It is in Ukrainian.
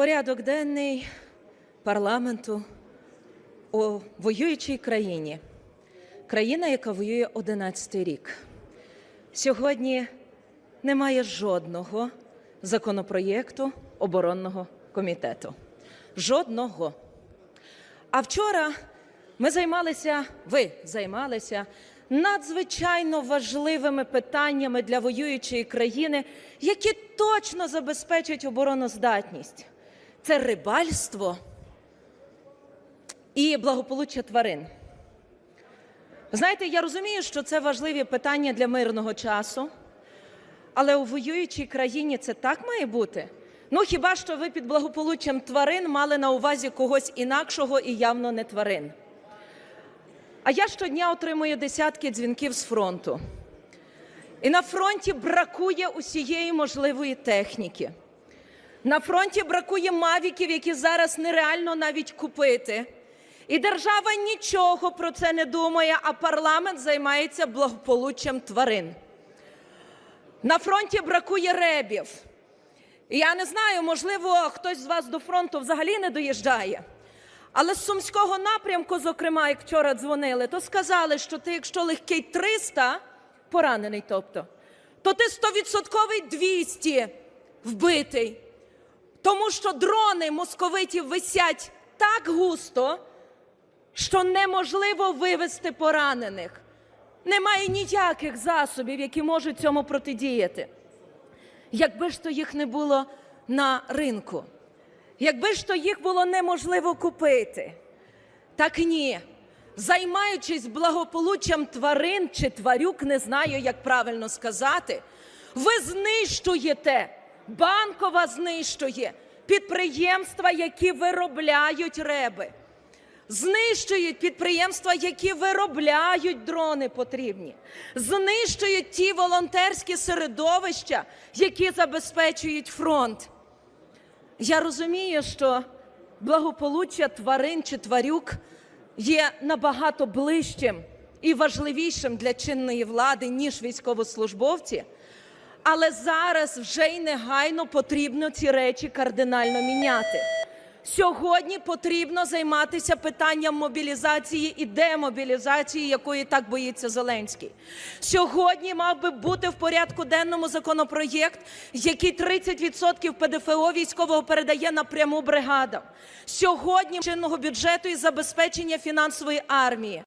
порядок денний парламенту у воюючій країні, країна, яка воює 11 рік. Сьогодні немає жодного законопроєкту оборонного комітету. Жодного. А вчора ми займалися, ви займалися надзвичайно важливими питаннями для воюючої країни, які точно забезпечать обороноздатність. Це рибальство і благополуччя тварин. Знаєте, я розумію, що це важливі питання для мирного часу, але у воюючій країні це так має бути. Ну хіба що ви під благополуччям тварин мали на увазі когось інакшого і явно не тварин. А я щодня отримую десятки дзвінків з фронту. І на фронті бракує усієї можливої техніки. На фронті бракує мавіків, які зараз нереально навіть купити. І держава нічого про це не думає, а парламент займається благополуччям тварин. На фронті бракує ребів. Я не знаю, можливо, хтось з вас до фронту взагалі не доїжджає. Але з Сумського напрямку, зокрема, як вчора дзвонили, то сказали, що ти, якщо легкий 300, поранений, тобто, то ти 100% 200 вбитий. Тому що дрони московитів висять так густо, що неможливо вивести поранених. Немає ніяких засобів, які можуть цьому протидіяти. Якби ж то їх не було на ринку, якби ж то їх було неможливо купити. Так ні. Займаючись благополуччям тварин чи тварюк, не знаю, як правильно сказати, ви знищуєте, банкова знищує підприємства, які виробляють реби знищують підприємства, які виробляють дрони потрібні, знищують ті волонтерські середовища, які забезпечують фронт. Я розумію, що благополуччя тварин чи тварюк є набагато ближчим і важливішим для чинної влади, ніж військовослужбовці. Але зараз вже й негайно потрібно ці речі кардинально міняти. Сьогодні потрібно займатися питанням мобілізації і демобілізації, якої так боїться Зеленський. Сьогодні мав би бути в порядку денному законопроєкт, який 30% ПДФО військового передає напряму бригадам. Сьогодні чинного бюджету і забезпечення фінансової армії.